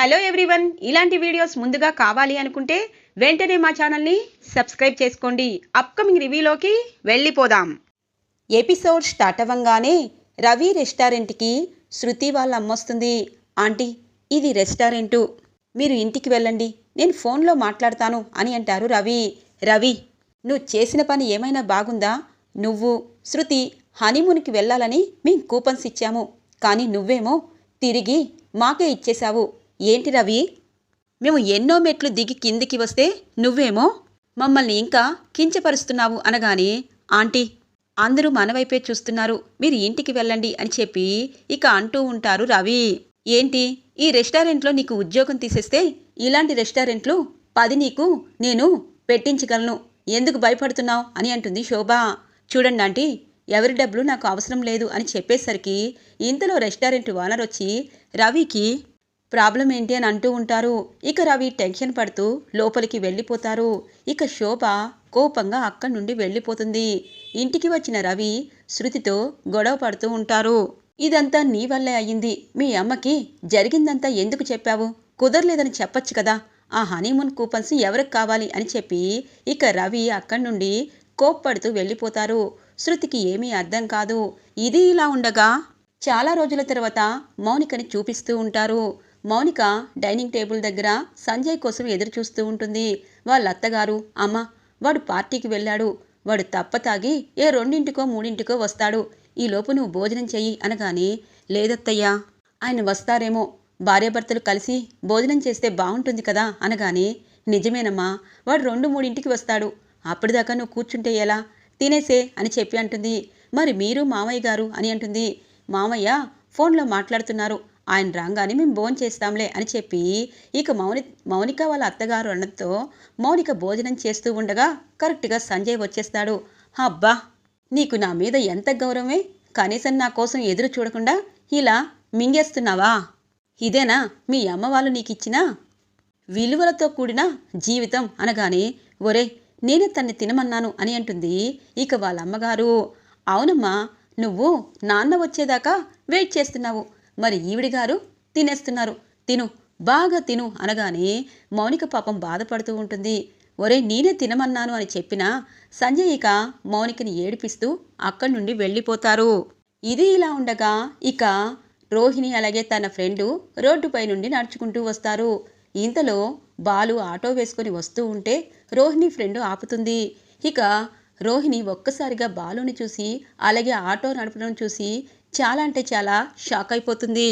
Hello everyone. ఇలాంటి videos ముందుగా కావాలి అనుకుంటే వెంటనే మా ఛానల్ని సబ్స్క్రైబ్ చేసుకోండి. అప్కమింగ్ రివ్యూలోకి వెళ్ళిపోదాం. ఎపిసోడ్ స్టార్ట్ అవ్వంగానే రవి రెస్టారెంట్కి శృతి వాళ్ళ అమ్మొస్తుంది ఆంటీ ఇది రెస్టారెంటు. మీరు ఇంటికి వెళ్ళండి. నేను ఫోన్లో మాట్లాడతాను అని అంటారు రవి. రవి నువ్వు చేసిన పని ఏమైనా బాగుందా? నువ్వు శృతి హనీమూన్కి వెళ్ళాలని మేము కూపన్స్ ఇచ్చాము. కానీ నువ్వేమో తిరిగి మాకే ఇచ్చేశావు. ఏంటి రవి? మేము ఎన్నో మెట్లు దిగి కిందికి వస్తే నువ్వేమో మమ్మల్ని ఇంకా కించపరుస్తున్నావు అనగానే ఆంటీ అందరూ మన వైపే చూస్తున్నారు. మీరు ఇంటికి వెళ్ళండి అని చెప్పి ఇక అంటూ ఉంటారు రవి. ఏంటి? ఈ రెస్టారెంట్లో నీకు ఉద్యోగం తీసేస్తే ఇలాంటి రెస్టారెంట్లు పది నీకు నేను పెట్టించగలను. ఎందుకు భయపడుతున్నావు? అని అంటుంది శోభ. చూడండి ఆంటీ ఎవరి డబ్బులు నాకు అవసరం లేదు అని చెప్పేసరికి ఇంతలో రెస్టారెంట్ ఓనర్ వచ్చి రవికి ప్రాబ్లం ఏంటి అని అంటూ ఉంటారు. ఇక రవి టెన్షన్ పడుతూ లోపలికి వెళ్ళిపోతారు. ఇక శోభ కోపంగా అక్కడి నుండి వెళ్ళిపోతుంది. ఇంటికి వచ్చిన రవి శృతితో గొడవ పడుతూ ఉంటారు. ఇదంతా నీ వల్లే అయ్యింది. మీ అమ్మకి జరిగిందంతా ఎందుకు చెప్పావు? కుదరలేదని చెప్పొచ్చు కదా. ఆ హనీమూన్ కూపన్స్ ఎవరికి కావాలి అని చెప్పి ఇక రవి అక్కడి నుండి కోప్పడుతూ వెళ్ళిపోతారు. శృతికి ఏమీ అర్థం కాదు. ఇది ఇలా ఉండగా చాలా రోజుల తర్వాత మౌనికని చూపిస్తూ ఉంటారు. మౌనిక డైనింగ్ టేబుల్ దగ్గర సంజయ్ కోసం ఎదురు చూస్తూ ఉంటుంది. వాళ్ళ అత్తగారు అమ్మ వాడు పార్టీకి వెళ్ళాడు. వాడు తప్ప తాగి ఏ రెండింటికో మూడింటికో వస్తాడు. ఈలోపు నువ్వు భోజనం చెయ్యి అనగానే లేదత్తయ్యా ఆయన వస్తారేమో. భార్యాభర్తలు కలిసి భోజనం చేస్తే బాగుంటుంది కదా అనగానే నిజమేనమ్మా వాడు రెండు మూడింటికి వస్తాడు. అప్పటిదాకా నువ్వు కూర్చుంటే ఎలా? తినేసే అని చెప్పి అంటుంది. మరి మీరు మామయ్య గారు అని అంటుంది. మామయ్య ఫోన్లో మాట్లాడుతున్నారు. ఆయన రాగానే మేము భోజనం చేస్తాంలే అని చెప్పి ఇక మౌని మౌనిక వాళ్ళ అత్తగారు అన్నతో మౌనిక భోజనం చేస్తూ ఉండగా కరెక్ట్గా సంజయ్ వచ్చేస్తాడు. అబ్బా! నీకు నా మీద ఎంత గౌరవమే? కనీసం నా కోసం ఎదురు చూడకుండా ఇలా మింగేస్తున్నావా? ఇదేనా మీ అమ్మ వాళ్ళు నీకు ఇచ్చిన విలువలతో కూడిన జీవితం అనగానే ఒరే నేనే తన్ని తినమన్నాను అని అంటుంది ఇక వాళ్ళ అమ్మగారు. అవునమ్మా నువ్వు నాన్న వచ్చేదాకా వెయిట్ చేస్తున్నావు. మరి ఈవిడి గారు తినేస్తున్నారు. తిను బాగా తిను అనగానే మౌనిక పాపం బాధపడుతూ ఉంటుంది. ఒరే నేనే తినమన్నాను అని చెప్పినా సంజయ్ ఇక మౌనికని ఏడిపిస్తూ అక్కడి నుండి వెళ్ళిపోతారు. ఇది ఇలా ఉండగా ఇక రోహిణి అలాగే తన ఫ్రెండు రోడ్డుపై నుండి నడుచుకుంటూ వస్తారు. ఇంతలో బాలు ఆటో వేసుకొని వస్తూ ఉంటే రోహిణి ఫ్రెండ్ ఆపుతుంది. ఇక రోహిణి ఒక్కసారిగా బాలుని చూసి అలాగే ఆటో నడపడం చూసి చాలా అంటే చాలా షాక్ అయిపోతుంది.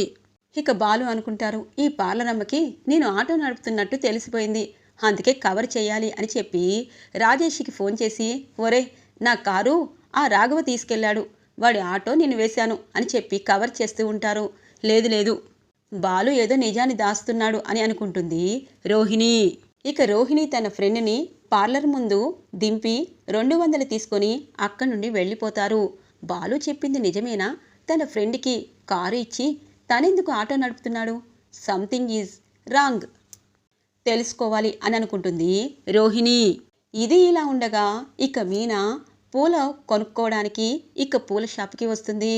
ఇక బాలు అనుకుంటారు ఈ పార్లర్ అమ్మకి నేను ఆటో నడుపుతున్నట్టు తెలిసిపోయింది. అందుకే కవర్ చేయాలి అని చెప్పి రాజేష్కి ఫోన్ చేసి ఒరే నా కారు ఆ రాఘవ తీసుకెళ్ళాడు. వాడి ఆటో నేను వేశాను అని చెప్పి కవర్ చేస్తూ ఉంటారు. లేదు లేదు. బాలు ఏదో నిజాన్ని దాస్తున్నాడు అని అనుకుంటుంది రోహిణి. ఇక రోహిణి తన ఫ్రెండ్ని పార్లర్ ముందు దింపి రెండు వందలు తీసుకొని అక్కడి నుండి వెళ్ళిపోతారు. బాలు చెప్పింది నిజమేనా? తన ఫ్రెండ్కి కారు ఇచ్చి తనెందుకు ఆటో నడుపుతున్నాడు? Something is wrong. తెలుసుకోవాలి అని అనుకుంటుంది రోహిణి. ఇది ఇలా ఉండగా ఇక మీనా పూల కొనుక్కోవడానికి ఇక పూల షాప్కి వస్తుంది.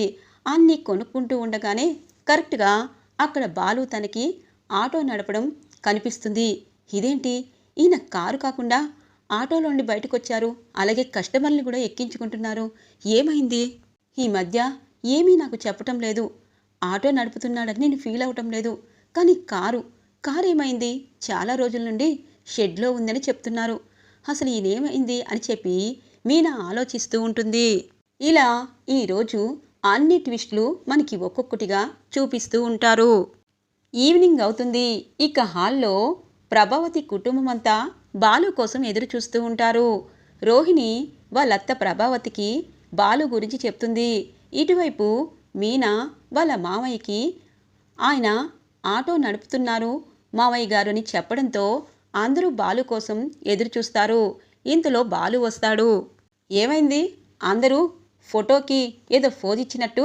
అన్నీ కొనుక్కుంటూ ఉండగానే కరెక్ట్గా అక్కడ బాలు తనకి ఆటో నడపడం కనిపిస్తుంది. ఇదేంటి? ఈయన కారు కాకుండా ఆటోలోండి బయటకు వచ్చారు అలాగే కస్టమర్ని కూడా ఎక్కించుకుంటున్నారు. ఏమైంది? ఈ మధ్య ఏమీ నాకు చెప్పటం లేదు. ఆటో నడుపుతున్నాడని నేను ఫీల్ అవటం లేదు. కానీ కారు కారు ఏమైంది? చాలా రోజుల నుండి షెడ్లో ఉందని చెప్తున్నారు. అసలు ఈయనేమైంది అని చెప్పి మీనా ఆలోచిస్తూ ఉంటుంది. ఇలా ఈరోజు అన్ని ట్విస్టులు మనకి ఒక్కొక్కటిగా చూపిస్తూ ఉంటారు. ఈవినింగ్ అవుతుంది. ఇక హాల్లో ప్రభావతి కుటుంబం అంతా బాలు కోసం ఎదురు చూస్తూ ఉంటారు. రోహిణి వాళ్ళత్త ప్రభావతికి బాలు గురించి చెప్తుంది. ఇటువైపు మీనా వాళ్ళ మావయ్యకి ఆయన ఆటో నడుపుతున్నారు. మావయ్య గారు అని చెప్పడంతో అందరూ బాలు కోసం ఎదురు చూస్తారు ఇంతలో బాలు వస్తాడు. ఏమైంది? అందరూ ఫోటోకి ఏదో ఫోజ్ ఇచ్చినట్టు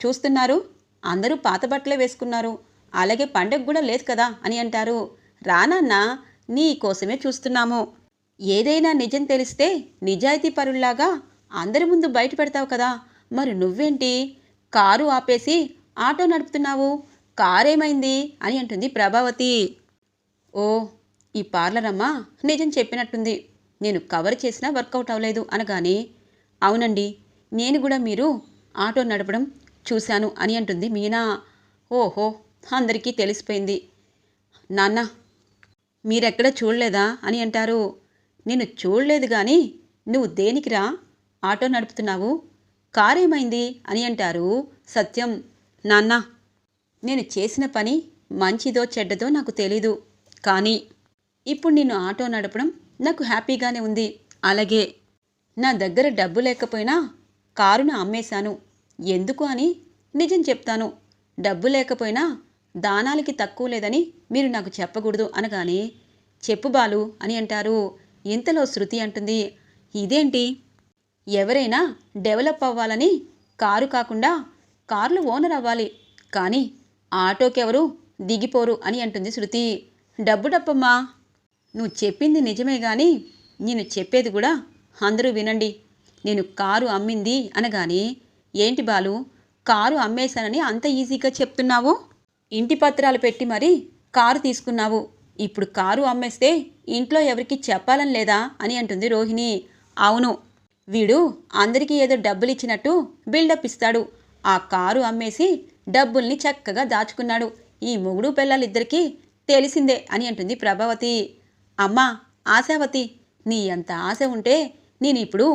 చూస్తున్నారు. అందరూ పాత బట్టలే వేసుకున్నారు. అలాగే పండగ కూడా లేదు కదా అని అంటారు. రానన్నా నీ కోసమే చూస్తున్నాము. ఏదైనా నిజం తెలిస్తే నిజాయితీ పరుల్లాగా అందరి ముందు బయట పెడతావు కదా. మరి నువ్వేంటి? కారు ఆపేసి ఆటో నడుపుతున్నావు? కారేమైంది? అని అంటుంది ప్రభావతి. ఓ ఈ పార్లర్ అమ్మ నిజం చెప్పినట్టుంది. నేను కవర్ చేసినా వర్కౌట్ అవ్వలేదు అనగానే అవునండి నేను కూడా మీరు ఆటో నడపడం చూశాను అని అంటుంది మీనా. ఓహో అందరికీ తెలిసిపోయింది. నాన్న మీరెక్కడ చూడలేదా అని అంటారు. నేను చూడలేదు కానీ నువ్వు దేనికిరా ఆటో నడుపుతున్నావు? కారేమైంది అని అంటారు సత్యం. నాన్న నేను చేసిన పని మంచిదో చెడ్డదో నాకు తెలీదు. కానీ ఇప్పుడు నిన్ను ఆటో నడపడం నాకు హ్యాపీగానే ఉంది. అలాగే నా దగ్గర డబ్బు లేకపోయినా కారును అమ్మేశాను. ఎందుకు అని నిజం చెప్తాను. డబ్బు లేకపోయినా దానాలకి తక్కువ లేదని మీరు నాకు చెప్పకూడదు అనగానే చెప్పు బాలు అని అంటారు. ఇంతలో శృతి అంటుంది ఇదేంటి? ఎవరైనా డెవలప్ అవ్వాలని కారు కాకుండా కార్లు ఓనర్ అవ్వాలి. కానీ ఆటోకెవరు దిగిపోరు అని అంటుంది శృతి. డబ్బు డబ్బమ్మా నువ్వు చెప్పింది నిజమే కానీ నేను చెప్పేది కూడా అందరూ వినండి. నేను కారు అమ్మింది అనగానే ఏంటి బాలు కారు అమ్మేశానని అంత ఈజీగా చెప్తున్నావు? ఇంటి పత్రాలు పెట్టి మరి కారు తీసుకున్నావు. ఇప్పుడు కారు అమ్మేస్తే ఇంట్లో ఎవరికి చెప్పాలని లేదా అని అంటుంది రోహిణి. అవును వీడు అందరికీ ఏదో డబ్బులు ఇచ్చినట్టు బిల్డప్ ఇస్తాడు. ఆ కారు అమ్మేసి డబ్బుల్ని చక్కగా దాచుకున్నాడు. ఈ మొగుడు పిల్లలిద్దరికీ తెలిసిందే అని అంటుంది ప్రభావతి. అమ్మా ఆశావతి నీ అంత ఆశ ఉంటే నేను ఇప్పుడు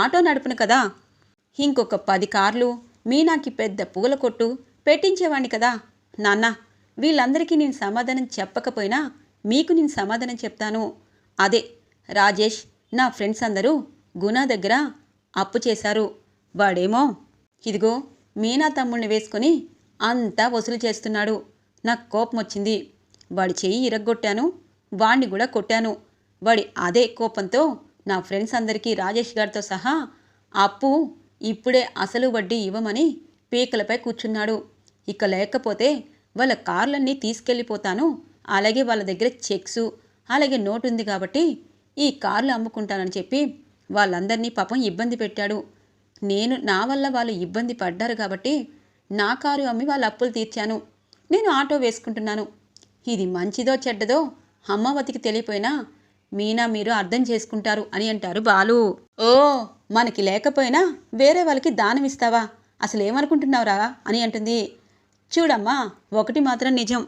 ఆటో నడుపును కదా. ఇంకొక పది కార్లు మీనాకి పెద్ద పూల కొట్టు పెట్టించేవాణ్ణి కదా. నాన్న వీళ్ళందరికీ నేను సమాధానం చెప్పకపోయినా మీకు నేను సమాధానం చెప్తాను. అదే రాజేష్ నా ఫ్రెండ్స్ అందరూ గునా దగ్గర అప్పు చేశారు. వాడేమో ఇదిగో మీనా తమ్ముడిని వేసుకొని అంతా వసూలు చేస్తున్నాడు. నాకు కోపం వచ్చింది వాడి చెయ్యి ఇరగ్గొట్టాను వాణ్ణి కూడా కొట్టాను. వాడి అదే కోపంతో నా ఫ్రెండ్స్ అందరికీ రాజేష్ గారితో సహా అప్పు ఇప్పుడే అసలు వడ్డీ ఇవ్వమని పీకలపై కూర్చున్నాడు. ఇక లేకపోతే వాళ్ళ కార్లన్నీ తీసుకెళ్ళిపోతాను. అలాగే వాళ్ళ దగ్గర చెక్సు అలాగే నోటు ఉంది కాబట్టి ఈ కార్లు అమ్ముకుంటానని చెప్పి వాళ్ళందరినీ పాపం ఇబ్బంది పెట్టాడు. నేను నా వల్ల వాళ్ళు ఇబ్బంది పడ్డారు కాబట్టి నా కారు అమ్మి వాళ్ళ అప్పులు తీర్చాను. నేను ఆటో వేసుకుంటున్నాను. ఇది మంచిదో చెడ్డదో అమ్మవతికి తెలియపోయినా మీనా మీరు అర్థం చేసుకుంటారు అని అంటారు బాలు. ఓ మనకి లేకపోయినా వేరే వాళ్ళకి దానం ఇస్తావా? అసలు ఏమనుకుంటున్నావురా? అని అంటుంది. చూడమ్మా ఒకటి మాత్రం నిజం.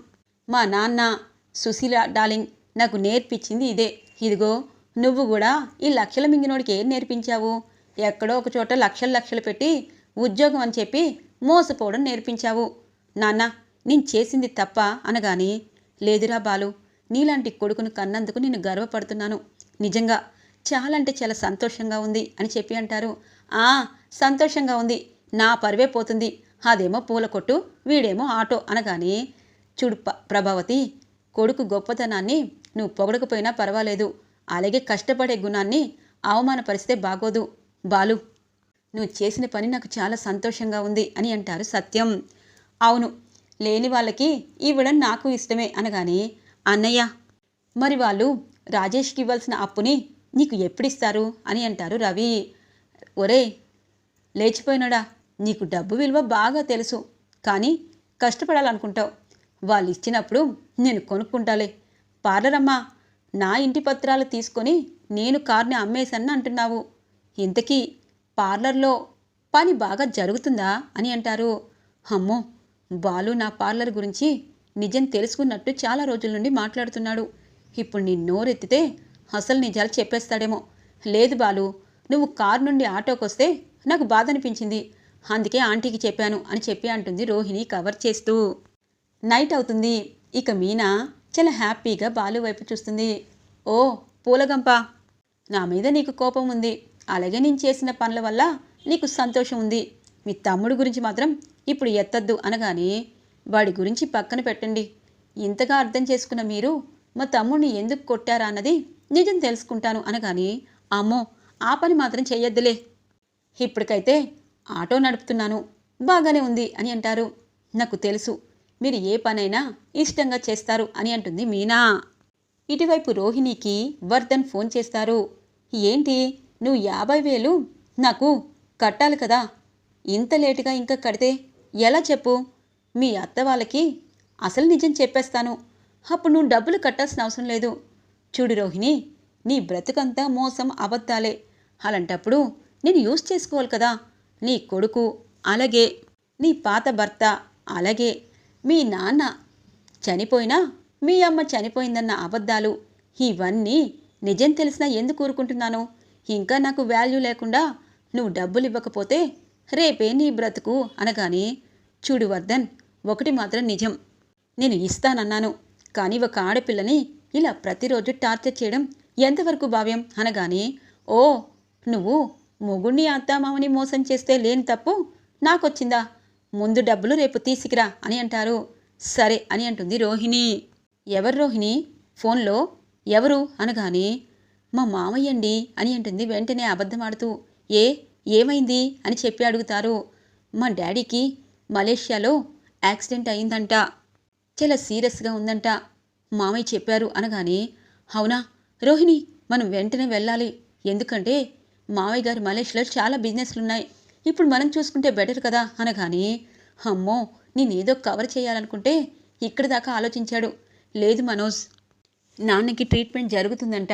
మా నాన్న సుశీల డార్లింగ్ నాకు నేర్పించింది ఇదే. ఇదిగో నువ్వు కూడా ఈ లక్షల మింగినోడికి ఏం నేర్పించావు? ఎక్కడో ఒక చోట లక్షలు లక్షలు పెట్టి ఉద్యోగం అని చెప్పి మోసపోవడం నేర్పించావు. నాన్న నేను చేసింది తప్ప అనగానే లేదురా బాలు నీలాంటి కొడుకును కన్నందుకు నేను గర్వపడుతున్నాను. నిజంగా చాలా అంటే చాలా సంతోషంగా ఉంది అని చెప్పి అంటారు. ఆ సంతోషంగా ఉంది. నా పరువే పోతుంది. అదేమో పూల కొట్టు వీడేమో ఆటో అనగానే చూడు ప- ప్రభావతి కొడుకు గొప్పతనాన్ని నువ్వు పొగడకపోయినా పర్వాలేదు. అలాగే కష్టపడే గుణాన్ని అవమానపరిస్తే బాగోదు. బాలు నువ్వు చేసిన పని నాకు చాలా సంతోషంగా ఉంది అని అంటారు సత్యం. అవును లేని వాళ్ళకి ఇవ్వడం నాకు ఇష్టమే అనగానే అన్నయ్య మరి వాళ్ళు రాజేష్కి ఇవ్వాల్సిన అప్పుని నీకు ఎప్పుడిస్తారు? అని అంటారు రవి. ఒరే లేచిపోయినాడా నీకు డబ్బు విలువ బాగా తెలుసు కానీ కష్టపడాలనుకుంటావు. వాళ్ళు ఇచ్చినప్పుడు నేను కొనుక్కుంటాలే. పార్లర్ అమ్మా నా ఇంటి పత్రాలు తీసుకొని నేను కార్ని అమ్మేశానని అంటున్నావు. ఇంతకీ పార్లర్లో పని బాగా జరుగుతుందా అని అంటారు. అమ్మో బాలు నా పార్లర్ గురించి నిజం తెలుసుకున్నట్టు చాలా రోజుల నుండి మాట్లాడుతున్నాడు. ఇప్పుడు నీ నోరెత్తితే అసలు నిజాలు చెప్పేస్తాడేమో. లేదు బాలు నువ్వు కారు నుండి ఆటోకి వస్తే నాకు బాధ అనిపించింది అందుకే ఆంటీకి చెప్పాను అని చెప్పి అంటుంది రోహిణి కవర్ చేస్తూ. నైట్ అవుతుంది. ఇక మీనా చాలా హ్యాపీగా బాలు వైపు చూస్తుంది. ఓ పూలగంప నా మీద నీకు కోపం ఉంది. అలాగే నేను చేసిన పనుల వల్ల నీకు సంతోషం ఉంది. మీ తమ్ముడు గురించి మాత్రం ఇప్పుడు ఎత్తద్దు అనగానే వాడి గురించి పక్కన పెట్టండి. ఇంతగా అర్థం చేసుకున్న మీరు మా తమ్ముడిని ఎందుకు కొట్టారా అన్నది నిజం తెలుసుకుంటాను అనగానే అమ్మో ఆ పని మాత్రం చేయొద్దులే ఇప్పటికైతే ఆటో నడుపుతున్నాను. బాగానే ఉంది అని అంటారు. నాకు తెలుసు. మీరు ఏ పనైనా ఇష్టంగా చేస్తారు అని అంటుంది మీనా. ఇటువైపు రోహిణికి వర్ధన్ ఫోన్ చేస్తారు. ఏంటి? నువ్వు యాభై వేలు? నాకు కట్టాలి కదా. ఇంత లేటుగా ఇంకా కడితే ఎలా చెప్పు? మీ అత్త వాళ్ళకి అసలు నిజం చెప్పేస్తాను. అప్పుడు నువ్వు డబ్బులు కట్టాల్సిన అవసరం లేదు. చూడు రోహిణి నీ బ్రతుకంతా మోసం అబద్ధాలే. అలాంటప్పుడు నేను యూజ్ చేసుకోవాలి కదా. నీ కొడుకు అలాగే. నీ పాత భర్త అలాగే. మీ నాన్న చనిపోయినా మీ అమ్మ చనిపోయిందన్న అబద్ధాలు ఇవన్నీ నిజం తెలిసినా ఎందుకు ఊరుకుంటున్నాను? ఇంకా నాకు వాల్యూ లేకుండా నువ్వు డబ్బులు ఇవ్వకపోతే రేపే నీ బ్రతుకు అనగానే చూడు వర్ధన్ ఒకటి మాత్రం నిజం. నేను ఇస్తానన్నాను కానీ ఒక ఆడపిల్లని ఇలా ప్రతిరోజు టార్చర్ చేయడం ఎంతవరకు భావ్యం అనగానే ఓ నువ్వు మొగుణ్ణి అత్తామామని మోసం చేస్తే లేని తప్పు నాకొచ్చిందా? ముందు డబ్బులు రేపు తీసుకురా అని అంటారు. సరే అని అంటుంది రోహిణి. ఎవరు రోహిణి? ఫోన్లో ఎవరు? అనగానే మా మామయ్యండి అని అంటుంది వెంటనే అబద్ధమాడుతూ ఏ? ఏమైంది? అని చెప్పి అడుగుతారు. మా డాడీకి మలేషియాలో యాక్సిడెంట్ అయిందంట. చాలా సీరియస్గా ఉందంట. మామయ్య చెప్పారు అనగానే అవునా? రోహిణి మనం వెంటనే వెళ్ళాలి. ఎందుకంటే మామయ్య గారు మలేషియాలో చాలా బిజినెస్లు ఉన్నాయి ఇప్పుడు మనం చూసుకుంటే బెటర్ కదా అనగానే అమ్మో నేనేదో కవర్ చేయాలనుకుంటే ఇక్కడి దాకా ఆలోచించాడు. లేదు మనోజ్ నాన్నకి ట్రీట్మెంట్ జరుగుతుందంట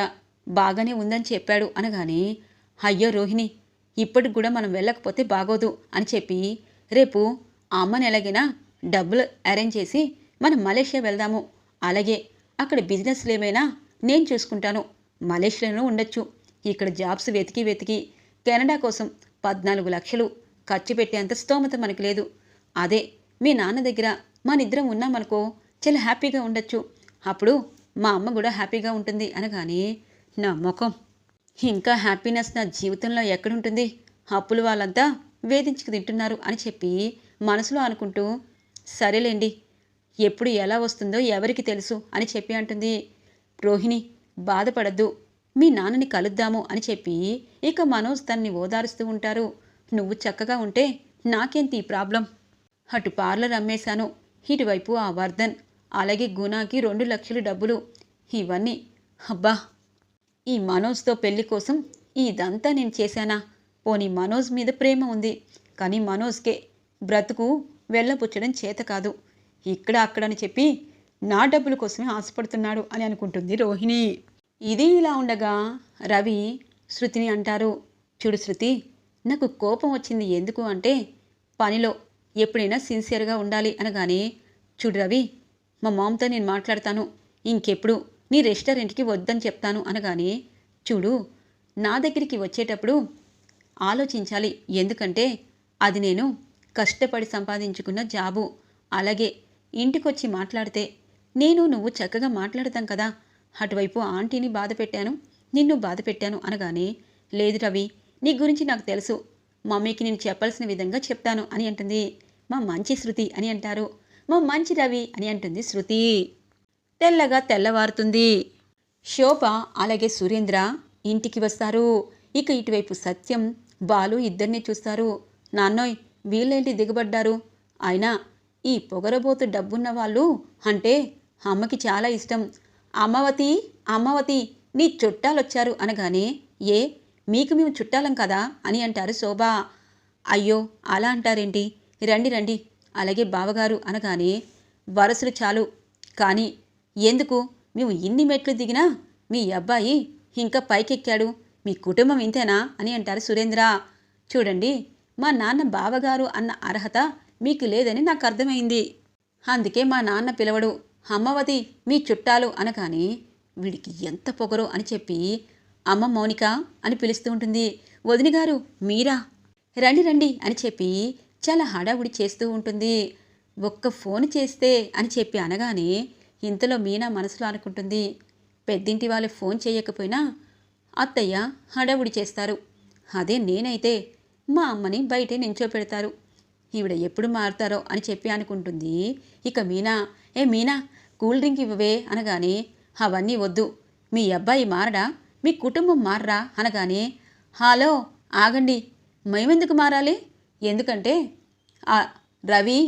బాగానే ఉందని చెప్పాడు అనగానే అయ్యో రోహిణి ఇప్పటికి కూడా మనం వెళ్ళకపోతే బాగోదు అని చెప్పి రేపు అమ్మని ఎలాగైనా డబ్బులు అరేంజ్ చేసి మనం మలేషియా వెళ్దాము. అలాగే అక్కడ బిజినెస్లు ఏమైనా నేను చూసుకుంటాను. మలేషియాలో ఉండొచ్చు. ఇక్కడ జాబ్స్ వెతికి వెతికి కెనడా కోసం పద్నాలుగు లక్షలు ఖర్చు పెట్టేంత స్తోమత మనకు లేదు. అదే మీ నాన్న దగ్గర మనిద్దరం ఉన్నామనుకో చాలా హ్యాపీగా ఉండొచ్చు. అప్పుడు మా అమ్మ కూడా హ్యాపీగా ఉంటుంది అనగానే నా ముఖం ఇంకా హ్యాపీనెస్ నా జీవితంలో ఎక్కడుంటుంది? అప్పులు వాళ్ళంతా వేధించుకు తింటున్నారు అని చెప్పి మనసులో అనుకుంటూ సరేలేండి ఎప్పుడు ఎలా వస్తుందో ఎవరికి తెలుసు అని చెప్పి అంటుంది. రోహిణి బాధపడద్దు. మీ నాన్నని కలుద్దాము అని చెప్పి ఇక మనోజ్ తన్ని ఓదారుస్తూ ఉంటారు. నువ్వు చక్కగా ఉంటే నాకేంటి ఈ ప్రాబ్లం? అటు పార్లర్ అమ్మేశాను ఇటువైపు ఆ వర్ధన్ అలాగే గుణాకి రెండు లక్షలు డబ్బులు. ఇవన్నీ అబ్బా! ఈ మనోజ్తో పెళ్ళి కోసం ఇదంతా నేను చేశానా? పోనీ మనోజ్ మీద ప్రేమ ఉంది. కానీ మనోజ్కే బ్రతుకు వెళ్ళపుచ్చడం చేత కాదు. ఇక్కడ అక్కడని చెప్పి నా డబ్బుల కోసమే ఆశపడుతున్నాడు అని అనుకుంటుంది రోహిణి. ఇది ఇలా ఉండగా రవి శృతిని అంటారు. చూడు శృతి నాకు కోపం వచ్చింది ఎందుకు అంటే పనిలో ఎప్పుడైనా సిన్సియర్గా ఉండాలి అనగానే చూడు రవి మా మామ్తో నేను మాట్లాడతాను. ఇంకెప్పుడు నీ రెస్టారెంట్కి వద్దని చెప్తాను అనగానే చూడు నా దగ్గరికి వచ్చేటప్పుడు ఆలోచించాలి. ఎందుకంటే అది నేను కష్టపడి సంపాదించుకున్న జాబు. అలాగే ఇంటికొచ్చి మాట్లాడితే నేను నువ్వు చక్కగా మాట్లాడతాం కదా అటువైపు ఆంటీని బాధ పెట్టాను నిన్ను బాధ పెట్టాను అనగానే లేదు రవి నీ గురించి నాకు తెలుసు. మమ్మీకి నేను చెప్పాల్సిన విధంగా చెప్తాను అని అంటుంది. మా మంచి శృతి అని అంటారు. మా మంచి రవి అని అంటుంది శృతి. తెల్లగా తెల్లవారుతుంది. శోభ అలాగే సురేంద్ర ఇంటికి వస్తారు. ఇక ఇటువైపు సత్యం బాలు ఇద్దరిని చూస్తారు. నాన్నోయ్ వీళ్ళేంటి దిగబడ్డారు? అయినా ఈ పొగరబోతు డబ్బున్న వాళ్ళు అంటే అమ్మకి చాలా ఇష్టం. అమ్మవతి అమ్మవతి నీ చుట్టాలొచ్చారు అనగానే ఏ మీకు మేము చుట్టాలం కదా? అని అంటారు శోభ. అయ్యో అలా అంటారేంటి? రండి రండి. అలాగే బావగారు అనగానే వరసలు చాలు. కానీ ఎందుకు? మేము ఇన్ని మెట్లు దిగినా మీ అబ్బాయి ఇంకా పైకెక్కాడు. మీ కుటుంబం ఇంతేనా? అని అంటారు సురేంద్ర. చూడండి మా నాన్న బావగారు అన్న అర్హత మీకు లేదని నాకు అర్థమైంది. అందుకే మా నాన్న పిలవడు. అమ్మవతి మీ చుట్టాలు అనగానే వీడికి ఎంత పొగరో అని చెప్పి అమ్మ మౌనిక అని పిలుస్తూ ఉంటుంది. వదిన గారు మీరా? రండి రండి అని చెప్పి చాలా హడావుడి చేస్తూ ఉంటుంది. ఒక్క ఫోన్ చేస్తే అని చెప్పి అనగానే ఇంతలో మీనా మనసులో అనుకుంటుంది పెద్దింటి వాళ్ళు ఫోన్ చేయకపోయినా అత్తయ్య హడావుడి చేస్తారు. అదే నేనైతే మా అమ్మని బయటే నించోపెడతారు. ఈవిడ ఎప్పుడు మారుతారో అని చెప్పి అనుకుంటుంది. ఇక మీనా ఏ మీనా కూల్ డ్రింక్ ఇవ్వవే అనగానే అవన్నీ వద్దు. మీ అబ్బాయి మారడా? మీ కుటుంబం మారరా? అనగానే హలో ఆగండి. మేమెందుకు మారాలి? ఎందుకంటే రవి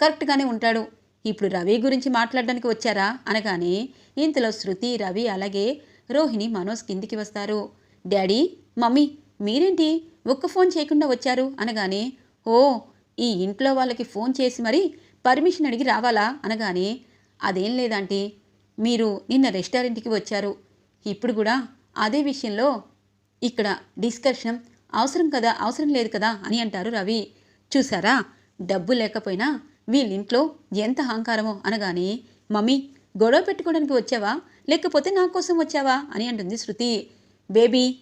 కరెక్ట్గానే ఉంటాడు. ఇప్పుడు రవి గురించి మాట్లాడడానికి వచ్చారా? అనగానే ఇంతలో శృతి రవి అలాగే రోహిణి మనోజ్ కిందికి వస్తారు. డాడీ మమ్మీ మీరేంటి? ఒక్క ఫోన్ చేయకుండా వచ్చారు? అనగానే ఓ ఈ ఇంట్లో వాళ్ళకి ఫోన్ చేసి మరి పర్మిషన్ అడిగి రావాలా అనగానే అదేం లేదంటే మీరు నిన్న రెస్టారెంట్కి వచ్చారు. ఇప్పుడు కూడా అదే విషయంలో ఇక్కడ డిస్కషన్ అవసరం కదా అవసరం లేదు కదా అని అంటారు రవి. చూసారా? డబ్బు లేకపోయినా వీళ్ళింట్లో ఎంత అహంకారమో అనగానే మమ్మీ గొడవ పెట్టుకోవడానికి వచ్చావా? లేకపోతే నా కోసం వచ్చావా? అని అంటుంది శృతి. బేబీ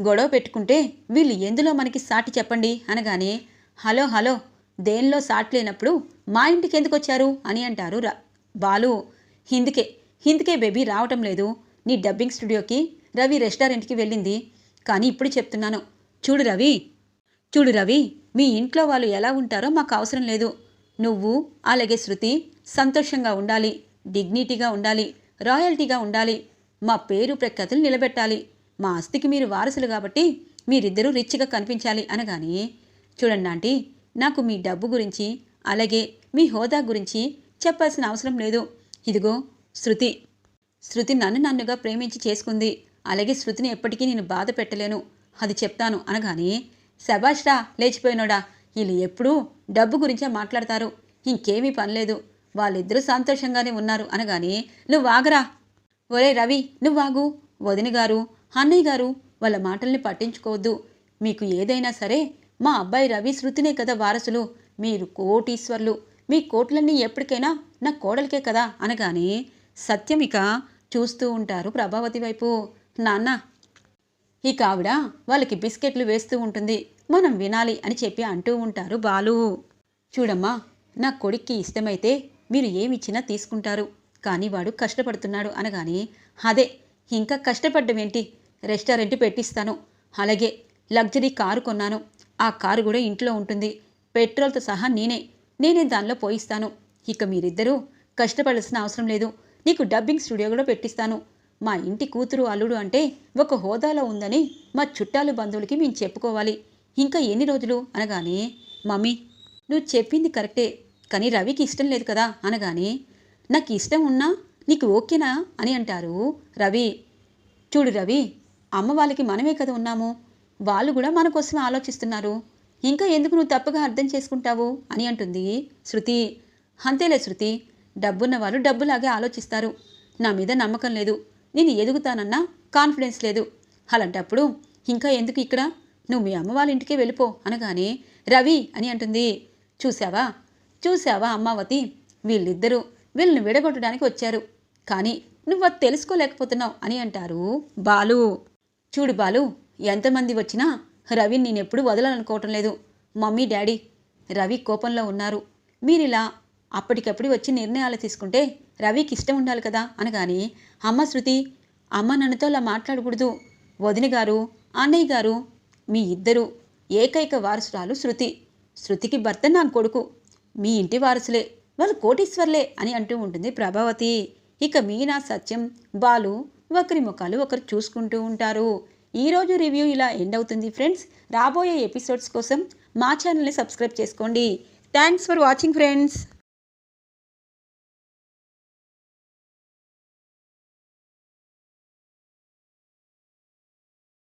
గొడవ పెట్టుకుంటే వీళ్ళు ఎందులో మనకి సాటి చెప్పండి అనగానే హలో హలో దేనిలో సాట్ లేనప్పుడు మా ఇంటికి ఎందుకు వచ్చారు? అని అంటారు రా బాలు. హిందుకే హిందుకే బేబీ రావటం లేదు. నీ డబ్బింగ్ స్టూడియోకి రవి రెస్టారెంట్కి వెళ్ళింది. కానీ ఇప్పుడు చెప్తున్నాను. చూడు రవి చూడు రవి మీ ఇంట్లో వాళ్ళు ఎలా ఉంటారో మాకు అవసరం లేదు. నువ్వు అలాగే శృతి సంతోషంగా ఉండాలి డిగ్నిటీగా ఉండాలి రాయల్టీగా ఉండాలి మా పేరు ప్రఖ్యాతులు నిలబెట్టాలి. మా ఆస్తికి మీరు వారసులు కాబట్టి మీరిద్దరూ రిచ్గా కనిపించాలి అనగానే చూడండి ఆంటీ నాకు మీ డబ్బు గురించి అలాగే మీ హోదా గురించి చెప్పాల్సిన అవసరం లేదు. ఇదిగో శృతి. శృతి నన్ను నన్నుగా ప్రేమించి చేసుకుంది. అలాగే శృతిని ఎప్పటికీ నేను బాధ పెట్టలేను. అది చెప్తాను అనగానే శబాష్రా లేచిపోయినోడా. వీళ్ళు ఎప్పుడూ డబ్బు గురించే మాట్లాడతారు. ఇంకేమీ పనిలేదు వాళ్ళిద్దరూ సంతోషంగానే ఉన్నారు అనగానే నువ్వు ఆగరా. ఒరే రవి నువ్వాగు వదిన గారు అన్నయ్య గారు వాళ్ళ మాటల్ని పట్టించుకోవద్దు. మీకు ఏదైనా సరే మా అబ్బాయి రవి శృతినే కదా వారసులు. మీరు కోటీశ్వర్లు. మీ కోట్లన్నీ ఎప్పటికైనా నా కోడలికే కదా అనగానే సత్యమిక చూస్తూ ఉంటారు ప్రభావతి వైపు. నాన్న ఇక ఆవిడ వాళ్ళకి బిస్కెట్లు వేస్తూ ఉంటుంది. మనం వినాలి అని చెప్పి అంటూ ఉంటారు బాలు. చూడమ్మా నా కొడుక్కి ఇష్టమైతే మీరు ఏమిచ్చినా తీసుకుంటారు. కానీ వాడు కష్టపడుతున్నాడు అనగానే అదే ఇంకా కష్టపడ్డం ఏంటి రెస్టారెంట్ పెట్టిస్తాను. అలాగే లగ్జరీ కారు కొన్నాను. ఆ కారు కూడా ఇంట్లో ఉంటుంది. పెట్రోల్తో సహా నేనే నేనే దానిలో పోయిస్తాను. ఇక మీరిద్దరూ కష్టపడాల్సిన అవసరం లేదు. నీకు డబ్బింగ్ స్టూడియో కూడా పెట్టిస్తాను. మా ఇంటి కూతురు అల్లుడు అంటే ఒక హోదాలో ఉందని మా చుట్టాలు బంధువులకి మేము చెప్పుకోవాలి. ఇంకా ఎన్ని రోజులు? అనగానే మమ్మీ నువ్వు చెప్పింది కరెక్టే. కానీ రవికి ఇష్టం లేదు కదా? అనగానే నాకు ఇష్టం ఉన్నా నీకు ఓకేనా? అని అంటారు రవి. చూడు రవి అమ్మ వాళ్ళకి మనమే కదా ఉన్నాము. వాళ్ళు కూడా మన కోసం ఆలోచిస్తున్నారు. ఇంకా ఎందుకు నువ్వు తప్పుగా అర్థం చేసుకుంటావు? అని అంటుంది శృతి. అంతేలే శృతి డబ్బున్న వాళ్ళు డబ్బులాగే ఆలోచిస్తారు. నా మీద నమ్మకం లేదు. నేను ఎదుగుతానన్నా కాన్ఫిడెన్స్ లేదు. అలాంటప్పుడు ఇంకా ఎందుకు ఇక్కడ? నువ్వు మీ అమ్మ వాళ్ళ ఇంటికే వెళ్ళిపో అనగానే రవి అని అంటుంది. చూసావా చూసావా అమ్మావతి? వీళ్ళిద్దరూ వీళ్ళని విడగొట్టడానికి వచ్చారు. కానీ నువ్వు అది తెలుసుకోలేకపోతున్నావు అని అంటారు బాలు. చూడు బాలు ఎంతమంది వచ్చినా రవిని నేను ఎప్పుడు వదలాలనుకోవటం లేదు. మమ్మీ డాడీ రవి కోపంలో ఉన్నారు. మీరిలా అప్పటికప్పుడు వచ్చి నిర్ణయాలు తీసుకుంటే రవికి ఇష్టం ఉండాలి కదా అనగాని అమ్మ శృతి అమ్మ నన్నతో అలా మాట్లాడకూడదు. వదిన గారు అన్నయ్య గారు మీ ఇద్దరు ఏకైక వారసురాలు శృతి. శృతికి భర్త నా కొడుకు. మీ ఇంటి వారసులే. వాళ్ళు కోటీశ్వర్లే అని అంటూ ఉంటుంది ప్రభావతి. ఇక మీనా సత్యం బాలు ఒకరి ముఖాలు ఒకరు చూసుకుంటూ ఉంటారు. ఈరోజు రివ్యూ ఇలా ఎండ్ అవుతుంది ఫ్రెండ్స్. రాబోయే ఎపిసోడ్స్ కోసం మా ఛానల్ని సబ్స్క్రైబ్ చేసుకోండి. Thanks for watching friends.